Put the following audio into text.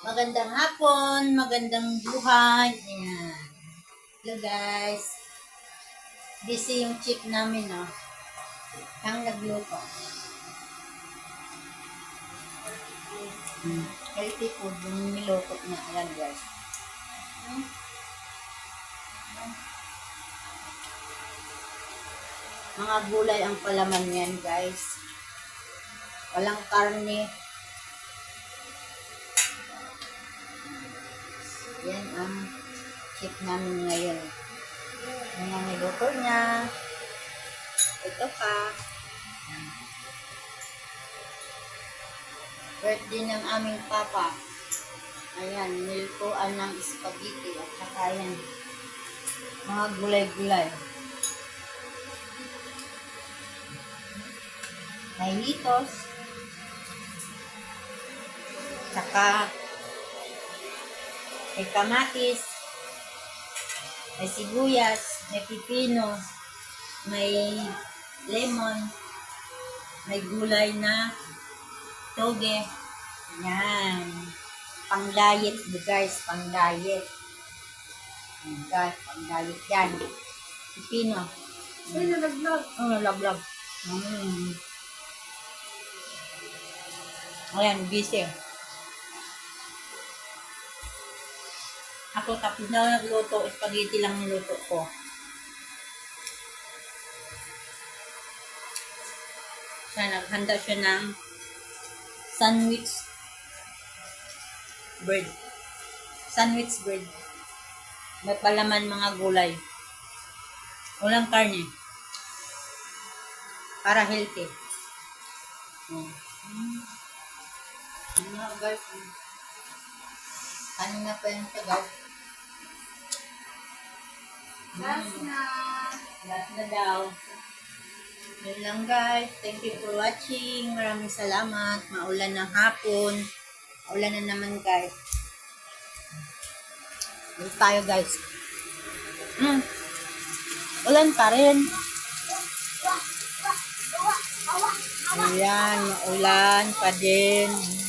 Magandang hapon, magandang buhay. Ayan. Hello guys. Busy yung chip namin, no? Ang nagluto. Hmm. Healthy food yung niluto niya. Ayan guys. Mga gulay ang palaman yan guys. Walang karne. Yan ang chip namin ngayon. Yan ang niluto niya. Ito pa. Birthday ng aming papa. Ayan, nilutuan ng spaghetti at saka yan. Mga gulay-gulay. May litos. May kamatis, may sibuyas, may pipino, may lemon, may gulay na toge. Yan. Pang diet guys, pang diet. Yan guys, pang diet yan. Pipino. Ay, nalaglag. Oh, nalaglag. Mm. Ayan, busy. Ako tapos na nagluto, spaghetti lang niluto ko. Siya, naghanda siya ng sandwich bread. Sandwich bread. May palaman mga gulay. Walang karne. Para healthy. Mm. Ano nga guys? Kanina pa yung tagaw. Last na. Last na daw. Yun lang guys. Thank you for watching. Maraming salamat. Maulan ng hapon. Maulan na naman guys. Dito tayo guys. Mm. Ulan pa rin. Ayan, maulan pa din.